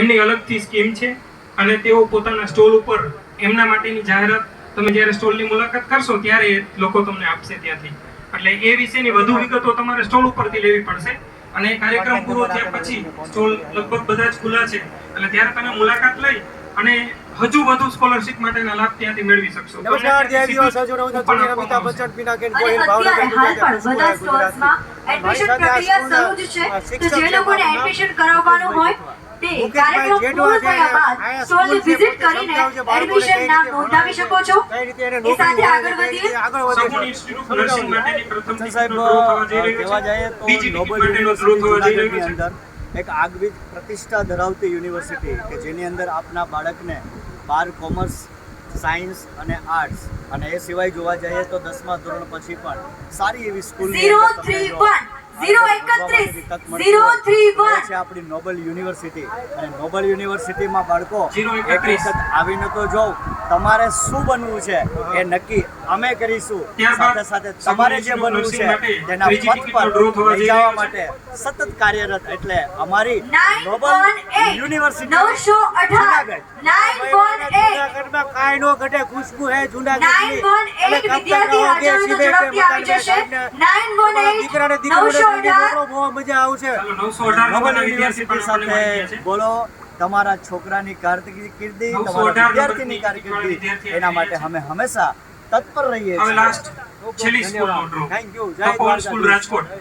એમની અલગથી સ્કીમ છે અને તેઓ પોતાના સ્ટોલ ઉપર એમના માટેની જાહેરાત તમે જ્યારે સ્ટોલની મુલાકાત કરશો ત્યારે લોકો તમને આપશે ત્યાંથી. એટલે એ વિશેની વધુ વિગતો તમારે સ્ટોલ ઉપરથી લેવી પડશે અને કાર્યક્રમ પૂરો થયા પછી સ્ટોલ લગભગ બધા જ ખુલ્લા છે. એટલે ત્યારે તમે મુલાકાત લઈ અને હજુ વધુ સ્કોલરશિપ માટેના લાભ ત્યાંથી મેળવી શકશો. નમસ્કાર જય દિવસ. હજુ છું પણ અમિતાભ બચ્ચન પીનાકેન ગોહિલ ભાવનગર અત્યારે પણ બધા સ્ટોલ્સમાં એડમિશન પ્રક્રિયા શરૂ જ છે. તો જે લોકોને એડમિશન કરાવવાનું હોય તે કાર્યક્રમ પૂર્ણ થયા બાદ સ્ટોલની વિઝિટ કરીને એડમિશન નામ નોંધાવી શકો છો એ સાથે આગળ વધીએ. સાહેબ. કહેવા તો નોબલ યુનિવર્સિટી. અંદર એક આગવી પ્રતિષ્ઠા ધરાવતી યુનિવર્સિટી કે જેની અંદર આપના બાળકને બાર કોમર્સ સાયન્સ અને આર્ટ્સ અને એ સિવાય જોવા જઈએ તો દસમા ધોરણ પછી પણ સારી એવી સ્કૂલ છે આપણી નોબલ યુનિવર્સિટી. અને નોબલ યુનિવર્સિટીમાં બાળકો એકત્રીસ. આવીને તો જોવ તમારે શું બનવું છે એ નક્કી અમે કરીશું. ત્યારબાદ સાથે સાથે તમારે જે બનવું છે તેના પથ પર લઈ જવા માટે સતત કાર્યરત એટલે અમારી ગ્લોબલ નોબલ યુનિવર્સિટી જૂનાગઢમાં કાંઈ નો ઘટે ખુશ્બુ હે જુનાગઢ દીકરાને છોકરો બહુ મજા આવશે. ચાલો, 918 નોબલ યુનિવર્સિટી સાથે બોલો. તમારા છોકરાની કારકિર્દી તમારા વિદ્યાર્થીની કારકિર્દી એના માટે અમે હંમેશા તત્પર રહીએ છીએ. Thank you Jay school Rajkot.